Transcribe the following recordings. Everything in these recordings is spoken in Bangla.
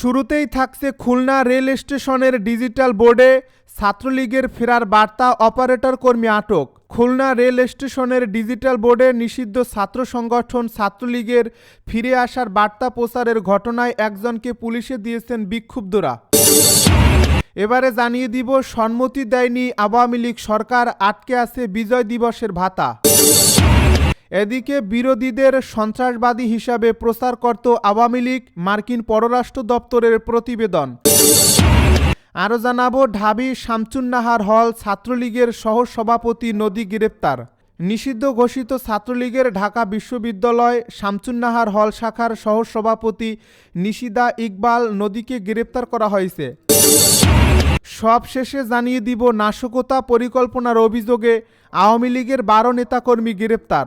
শুরুতেই থাকছে খুলনা রেল স্টেশনের ডিজিটাল বোর্ডে ছাত্রলীগের ফেরার বার্তা, অপারেটর কর্মী আটক। খুলনা রেল স্টেশনের ডিজিটাল বোর্ডে নিষিদ্ধ ছাত্র সংগঠন ছাত্রলীগের ফিরে আসার বার্তা প্রচারের ঘটনায় একজনকে পুলিশে দিয়েছেন বিক্ষুব্ধরা। এবারে জানিয়ে দিব, সম্মতি দেয়নি আওয়ামী লীগ সরকার, আটকে আছে বিজয় দিবসের ভাতা। এদিকে বিরোধীদের সন্ত্রাসবাদী হিসাবে প্রচার করত আওয়ামী লীগ, মার্কিন পররাষ্ট্র দপ্তরের প্রতিবেদন। আরও জানাব, ঢাবি শামচুন্নাহার হল ছাত্রলীগের সহ সভাপতি নদী গ্রেপ্তার। নিষিদ্ধ ঘোষিত ছাত্রলীগের ঢাকা বিশ্ববিদ্যালয় শামচুন্নাহার হল শাখার সহ সভাপতি নিশিদা ইকবাল নদীকে গ্রেপ্তার করা হয়েছে। সব শেষে জানিয়ে দিব, নাশকতা পরিকল্পনার অভিযোগে আওয়ামী লীগের বারো নেতাকর্মী গ্রেপ্তার।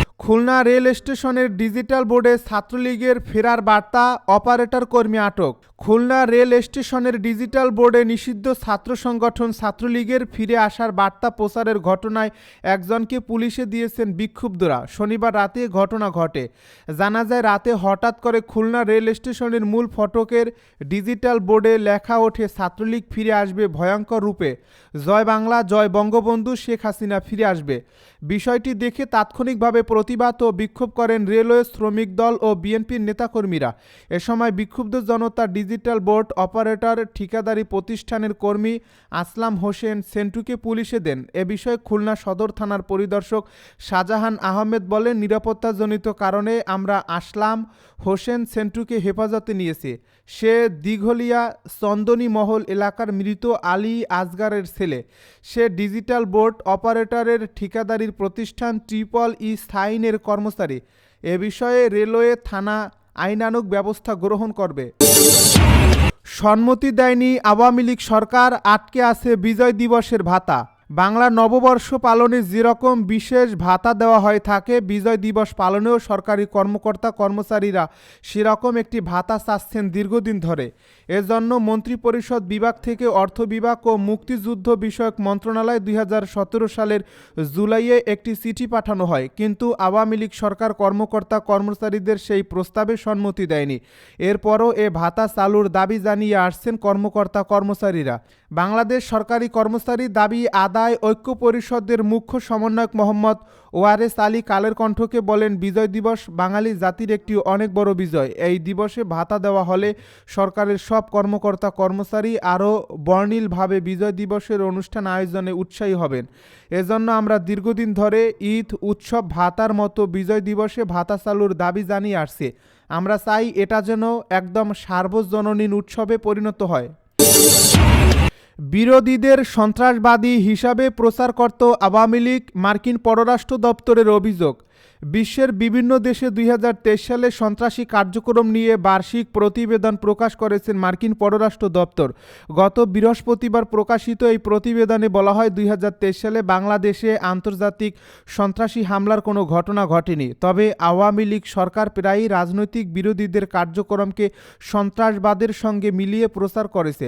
খুলনা রেল স্টেশনের ডিজিটাল বোর্ডে ছাত্রলীগের ফেরার বার্তা অপারেটর কর্মী আটক। খুলনা রেল স্টেশনের ডিজিটাল বোর্ডে নিষিদ্ধ ছাত্র সংগঠন ছাত্রলীগের ফিরে আসার বার্তা প্রচারের ঘটনায় একজনকে পুলিশে দিয়েছেন বিক্ষুব্ধরা। শনিবার রাতে ঘটনা ঘটে। জানা যায়, রাতে হঠাৎ করে খুলনা রেল স্টেশনের মূল ফটকের ডিজিটাল বোর্ডে লেখা ওঠে, ছাত্রলীগ ফিরে আসবে ভয়ঙ্কর রূপে। জয় বাংলা, জয় বঙ্গবন্ধু, শেখ হাসিনা ফিরে আসবে। বিষয়টি দেখে তাৎক্ষণিকভাবে প্রতিবাদ ও বিক্ষোভ করেন রেলওয়ে শ্রমিক দল ও বিএনপির নেতাকর্মীরা। এ সময় বিক্ষুব্ধ জনতা ডিজিটাল বোর্ড অপারেটর ঠিকাদারি প্রতিষ্ঠানের কর্মী আসলাম হোসেন সেন্টুকে পুলিশে দেন। এ বিষয়ে খুলনা সদর থানার পরিদর্শক শাহজাহান আহমেদ বলেন, নিরাপত্তাজনিত কারণে আমরা আসলাম হোসেন সেন্টুকে হেফাজতে নিয়েছে। সে দীঘলিয়া চন্দনী মহল এলাকার মৃত আলী আজগারের ছেলে। সে ডিজিটাল বোর্ড অপারেটরের ঠিকাদারির প্রতিষ্ঠান ট্রিপল ই সাইনের কর্মচারী। এ বিষয়ে রেলওয়ে, থানা আইনানুক ব্যবস্থা গ্রহণ করবে। সম্মতি দেয়নি আওয়ামী লীগ সরকার। আটকে আছে বিজয় দিবসের ভাতা। বাংলা নববর্ষ পালনে যেরকম বিশেষ ভাতা দেওয়া হয়ে থাকে, বিজয় দিবস পালনেও সরকারি কর্মকর্তা কর্মচারীরা সেরকম একটি ভাতা চাচ্ছেন দীর্ঘদিন ধরে। এজন্য মন্ত্রিপরিষদ বিভাগ থেকে অর্থ বিভাগ ও মুক্তিযুদ্ধ বিষয়ক মন্ত্রণালয় দুই হাজার সতেরো সালের জুলাইয়ে একটি চিঠি পাঠানো হয়, কিন্তু আওয়ামী লীগ সরকার কর্মকর্তা কর্মচারীদের সেই প্রস্তাবে সম্মতি দেয়নি। এরপরও এ ভাতা চালুর দাবি জানিয়ে আসছেন কর্মকর্তা কর্মচারীরা। বাংলাদেশ সরকারি কর্মচারী দাবি আদায় ঐক্য পরিষদের মুখ্য সমন্বয়ক মোহাম্মদ ওয়ারেস আলী কালের কণ্ঠকে বলেন, বিজয় দিবস বাঙালি জাতির একটি অনেক বড় বিজয়। এই দিবসে ভাতা দেওয়া হলে সরকারের সব কর্মকর্তা কর্মচারী আরও বর্ণিলভাবে বিজয় দিবসের অনুষ্ঠান আয়োজনে উৎসাহী হবেন। এজন্য আমরা দীর্ঘদিন ধরে ঈদ, উৎসব, ভাতার মতো বিজয় দিবসে ভাতা চালুর দাবি জানিয়ে আসছে। আমরা চাই এটা যেন একদম সার্বজনীন উৎসবে পরিণত হয়। বিরোধীদের সন্ত্রাসবাদী হিসাবে প্রচার করত আওয়ামী লীগ মার্কিন পররাষ্ট্র দপ্তরের অভিযোগ। বিশ্বের বিভিন্ন দেশে দুই হাজার তেইশ সালে সন্ত্রাসী কার্যক্রম নিয়ে বার্ষিক প্রতিবেদন প্রকাশ করেছেন মার্কিন পররাষ্ট্র দপ্তর। গত বৃহস্পতিবার প্রকাশিত এই প্রতিবেদনে বলা হয়, দুই হাজার তেইশ সালে বাংলাদেশে আন্তর্জাতিক সন্ত্রাসী হামলার কোনো ঘটনা ঘটেনি। তবে আওয়ামী লীগ সরকার প্রায়ই রাজনৈতিক বিরোধীদের কার্যক্রমকে সন্ত্রাসবাদের সঙ্গে মিলিয়ে প্রচার করেছে।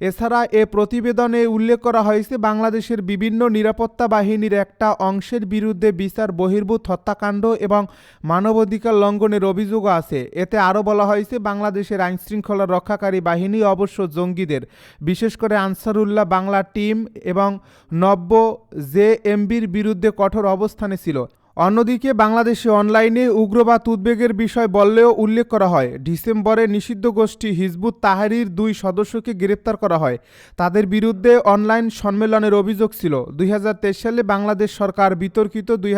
এছাড়া এ প্রতিবেদনে উল্লেখ করা হয়েছে, বাংলাদেশের বিভিন্ন নিরাপত্তা বাহিনীর একটা অংশের বিরুদ্ধে বিচার বহির্ভূত হত্যাকাণ্ড এবং মানবাধিকার লঙ্ঘনের অভিযোগও আছে। এতে আরও বলা হয়েছে, বাংলাদেশের আইনশৃঙ্খলা রক্ষাকারী বাহিনী অবশ্য জঙ্গিদের, বিশেষ করে আনসারুল্লাহ বাংলা টিম এবং নব্য জেএমবির বিরুদ্ধে কঠোর অবস্থানে ছিল। অন্যদিকে বাংলাদেশে অনলাইনে উগ্রবাদ উদ্বেগের বিষয় বললেও উল্লেখ করা হয়। ডিসেম্বরে নিষিদ্ধ গোষ্ঠী হিজবুত তাহারির দুই সদস্যকে গ্রেপ্তার করা হয়। তাদের বিরুদ্ধে অনলাইন সম্মেলনের অভিযোগ ছিল। দুই হাজার তেইশ সালে বাংলাদেশ সরকার বিতর্কিত। দুই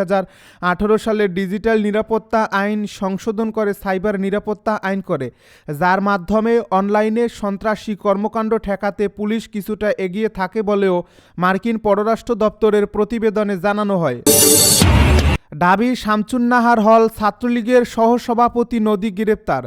সালের ডিজিটাল নিরাপত্তা আইন সংশোধন করে সাইবার নিরাপত্তা আইন করে। যার মাধ্যমে অনলাইনে সন্ত্রাসী কর্মকাণ্ড ঠেকাতে পুলিশ কিছুটা এগিয়ে থাকে বলেও মার্কিন পররাষ্ট্র দপ্তরের প্রতিবেদনে জানানো হয়। ডাবি শামচুন্নাহার হল ছাত্রলীগের সহসভাপতি নদী গ্রেপ্তার।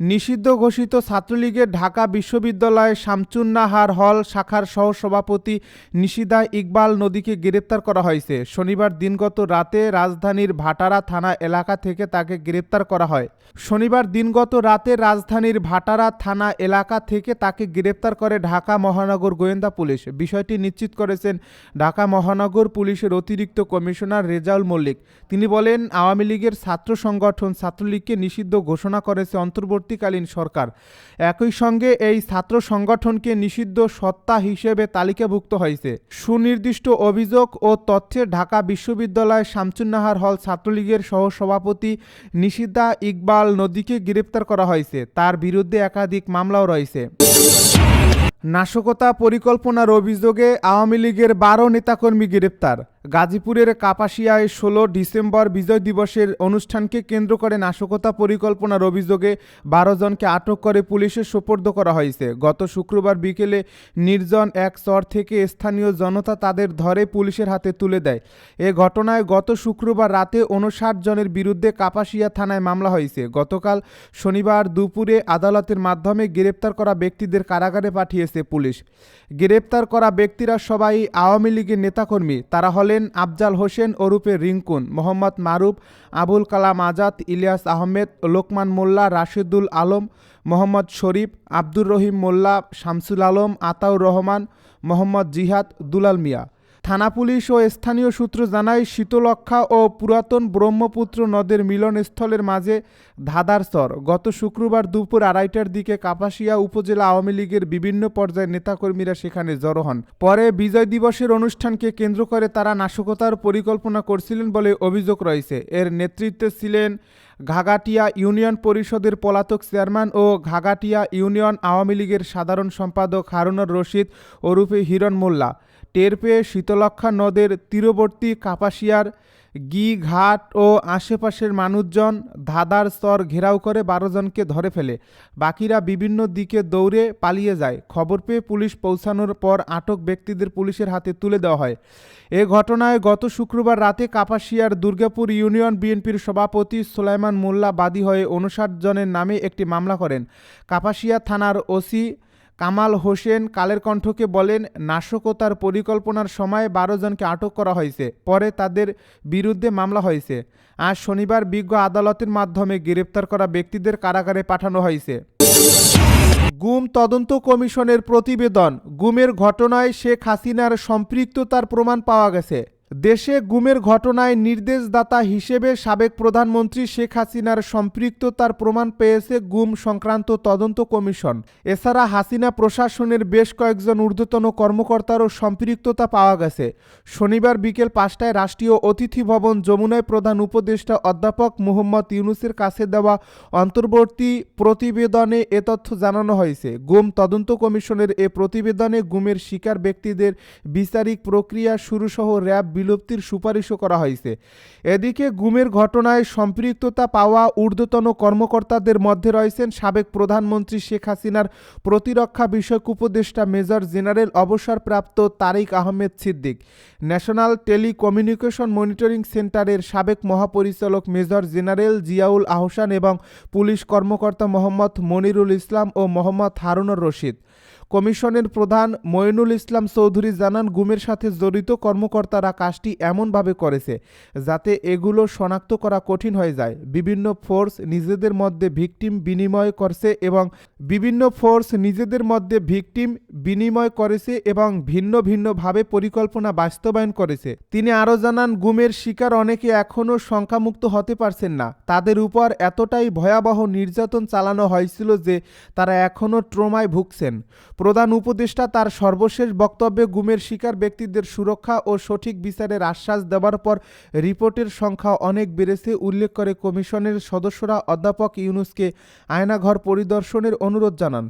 নিষিদ্ধ ঘোষিত ছাত্রলীগের ঢাকা বিশ্ববিদ্যালয়ে শামচুন্নাহার হল শাখার সহসভাপতি নিশিদা ইকবাল নদীকে গ্রেপ্তার করা হয়েছে। শনিবার দিনগত রাতে রাজধানীর ভাটারা থানা এলাকা থেকে তাকে গ্রেপ্তার করা হয়। শনিবার দিনগত রাতে রাজধানীর ভাটারা থানা এলাকা থেকে তাকে গ্রেপ্তার করে ঢাকা মহানগর গোয়েন্দা পুলিশ। বিষয়টি নিশ্চিত করেছেন ঢাকা মহানগর পুলিশের অতিরিক্ত কমিশনার রেজাউল মল্লিক। তিনি বলেন, আওয়ামী লীগের ছাত্র সংগঠন ছাত্রলীগকে নিষিদ্ধ ঘোষণা করেছে অন্তর্বর্তীকালীন সরকার। একই সঙ্গে এই ছাত্র সংগঠনকে নিষিদ্ধ সত্তা হিসেবে তালিকাভুক্ত হয়েছে। সুনির্দিষ্ট অভিযোগ ও তথ্যে ঢাকা বিশ্ববিদ্যালয় শামচুন্নাহার হল ছাত্রলীগের সহসভাপতি নিষিদ্ধা ইকবাল নদীকে গ্রেপ্তার করা হয়েছে। তার বিরুদ্ধে একাধিক মামলাও রয়েছে। নাশকতা পরিকল্পনার অভিযোগে আওয়ামী লীগের বারো নেতাকর্মী গ্রেপ্তার। গাজীপুরের কাপাসিয়ায় ষোলো ডিসেম্বর বিজয় দিবসের অনুষ্ঠানকে কেন্দ্র করে নাশকতা পরিকল্পনার অভিযোগে বারো জনকে আটক করে পুলিশের সোপর্দ করা হয়েছে। গত শুক্রবার বিকেলে নির্জন এক চর থেকে স্থানীয় জনতা তাদের ধরে পুলিশের হাতে তুলে দেয়। এ ঘটনায় গত শুক্রবার রাতে উনষাট জনের বিরুদ্ধে কাপাসিয়া থানায় মামলা হয়েছে। গতকাল শনিবার দুপুরে আদালতের মাধ্যমে গ্রেপ্তার করা ব্যক্তিদের কারাগারে পাঠিয়েছে। পুলিশ। গ্রেপ্তার করা ব্যক্তিরা সবাই আওয়ামী লীগের নেতাকর্মী। তারা হলেন আফজাল হোসেন ওরূপে রিঙ্কুন মোহাম্মদ মারুফ, আবুল কালাম আজাদ, ইলিয়াস আহমেদ, লোকমান মোল্লা, রাশেদুল আলম, মোহাম্মদ শরীফ, আব্দুর রহিম মোল্লা, শামসুল আলম, আতাউর রহমান, মোহাম্মদ জিহাদ, দুলাল মিয়া। থানা পুলিশ ও স্থানীয় সূত্র জানায় শীতলক্ষা ও পুরাতন ব্রহ্মপুত্র নদের মিলনস্থলের মাঝে ধাঁধার গত শুক্রবার দুপুর আড়াইটার দিকে কাপাসিয়া উপজেলা আওয়ামী লীগের বিভিন্ন পর্যায়ের নেতাকর্মীরা সেখানে জড়ো হন। পরে বিজয় দিবসের অনুষ্ঠানকে কেন্দ্র করে তারা নাশকতার পরিকল্পনা করছিলেন বলে অভিযোগ রয়েছে। এর নেতৃত্বে ছিলেন ঘাগাটিয়া ইউনিয়ন পরিষদের পলাতক চেয়ারম্যান ও ঘাগাটিয়া ইউনিয়ন আওয়ামী লীগের সাধারণ সম্পাদক হারুনর রশিদ ওরূপে হিরণ মোল্লা। টের পেয়ে শীতলক্ষা নদের তীরবর্তী কাপাসিয়ার গি ঘাট ও আশেপাশের মানুষজন ধাঁধার স্তর ঘেরাও করে বারো জনকে ধরে ফেলে। বাকিরা বিভিন্ন দিকে দৌড়ে পালিয়ে যায়। খবর পেয়ে পুলিশ পৌঁছানোর পর আটক ব্যক্তিদের পুলিশের হাতে তুলে দেওয়া হয়। এ ঘটনায় গত শুক্রবার রাতে কাপাসিয়ার দুর্গাপুর ইউনিয়ন বিএনপির সভাপতি সুলাইমান মোল্লা বাদী হয়ে উনষাট জনের নামে একটি মামলা করেন। কাপাসিয়া থানার ওসি কামাল হোসেন কালের কণ্ঠকে বলেন, নাশকতার পরিকল্পনার সময় বারো জনকে আটক করা হয়েছে, পরে তাদের বিরুদ্ধে মামলা হয়েছে। আজ শনিবার বিজ্ঞ আদালতের মাধ্যমে গ্রেপ্তার করা ব্যক্তিদের কারাগারে পাঠানো হয়েছে। গুম তদন্ত কমিশনের প্রতিবেদন, গুমের ঘটনায় শেখ হাসিনার সম্পৃক্ততার প্রমাণ পাওয়া গেছে। দেশে গুমের ঘটনায় নির্দেশদাতা হিসেবে সাবেক প্রধানমন্ত্রী শেখ হাসিনার সম্পৃক্ততার প্রমাণ পেয়েছে গুম সংক্রান্ত তদন্ত কমিশন। এছাড়া হাসিনা প্রশাসনের বেশ কয়েকজন ঊর্ধ্বতন কর্মকর্তারও সম্পৃক্ততা পাওয়া গেছে। শনিবার বিকেল পাঁচটায় রাষ্ট্রীয় অতিথি ভবন যমুনায় প্রধান উপদেষ্টা অধ্যাপক মোহাম্মদ ইউনুসের কাছে দেওয়া অন্তর্বর্তী প্রতিবেদনে এ তথ্য জানানো হয়েছে। গুম তদন্ত কমিশনের এ প্রতিবেদনে গুমের শিকার ব্যক্তিদের বিচারিক প্রক্রিয়া শুরুসহ র্যাব বিলুপ্তির সুপারিশও করা হয়েছে। এদিকে গুমের ঘটনায় সম্পৃক্ততা পাওয়া ঊর্ধ্বতন কর্মকর্তাদের মধ্যে রয়েছেন সাবেক প্রধানমন্ত্রী শেখ হাসিনার প্রতিরক্ষা বিষয়ক উপদেষ্টা মেজর জেনারেল অবসরপ্রাপ্ত Tariq Ahmed Siddique. National telecommunication monitoring সেন্টারের সাবেক মহাপরিচালক মেজর জেনারেল জিয়াউল আহসান এবং পুলিশ কর্মকর্তা মোহাম্মদ মনিরুল ইসলাম ও মোহাম্মদ হারুনুর রশিদ। কমিশনের প্রধান মইনুল ইসলাম চৌধুরী জানান, গুমের সাথে জড়িত কর্মকর্তারা কাজটি এমনভাবে করেছে যাতে এগুলো শনাক্ত করা কঠিন হয়ে যায়। বিভিন্ন ফোর্স নিজেদের মধ্যে ভিকটিম বিনিময় করছে এবং বিভিন্ন ফোর্স নিজেদের মধ্যে ভিকটিম বিনিময় করেছে এবং ভিন্ন ভিন্নভাবে পরিকল্পনা বাস্তবায়ন করেছে। তিনি আরও জানান, গুমের শিকার অনেকে এখনও সংখ্যামুক্ত হতে পারছেন না। তাদের উপর এতটাই ভয়াবহ নির্যাতন চালানো হয়েছিল যে তারা এখনও ট্রোমায় ভুগছেন। প্রধান উপদেষ্টা তার সর্বশেষ বক্তব্যে গুমের শিকার ব্যক্তিদের সুরক্ষা ও সঠিক বিচারের আশ্বাস দেওয়ার পর রিপোর্টের সংখ্যা অনেক বেড়েছে, উল্লেখ করে কমিশনের সদস্যরা অধ্যাপক ইউনুসকে আয়নাঘর পরিদর্শনের অনুরোধ জানান।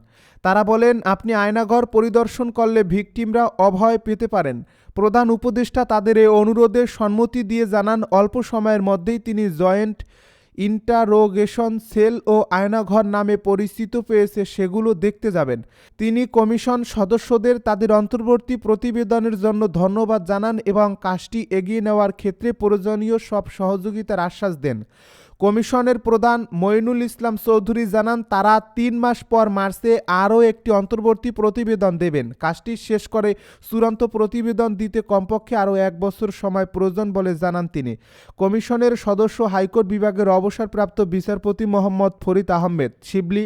তারা বলেন, আপনি আয়নাঘর পরিদর্শন করলে ভিকটিমরা অভয় পেতে পারেন। প্রধান উপদেষ্টা তাদের এ অনুরোধে সম্মতি দিয়ে জানান, অল্প সময়ের মধ্যেই তিনি জয়েন্ট ইন্টারোগেশন সেল ও আয়নাঘর নামে পরিচিত পেয়েছে সেগুলো দেখতে যাবেন। তিনি কমিশন সদস্যদের তাদের অন্তর্বর্তী প্রতিবেদনের জন্য ধন্যবাদ জানান এবং কাজটি এগিয়ে নেওয়ার ক্ষেত্রে প্রয়োজনীয় সব সহযোগিতার আশ্বাস দেন। কমিশনের প্রধান মইনুল ইসলাম চৌধুরী জানান, তারা তিন মাস পর মার্চে আরও একটি অন্তর্বর্তী প্রতিবেদন দেবেন। কাজটি শেষ করে চূড়ান্ত প্রতিবেদন দিতে কমপক্ষে আরও এক বছর সময় প্রয়োজন বলে জানান তিনি। কমিশনের সদস্য হাইকোর্ট বিভাগের অবসরপ্রাপ্ত বিচারপতি মোহাম্মদ ফরিদ আহমেদ, শিবলি,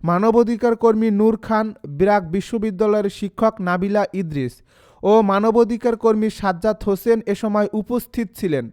মানবাধিকার কর্মী নূর খান ব্রাক বিশ্ববিদ্যালয়ের শিক্ষক নাবিলা ইদ্রিস ও মানবাধিকার কর্মী সাজ্জাদ হোসেন এ সময় উপস্থিত ছিলেন।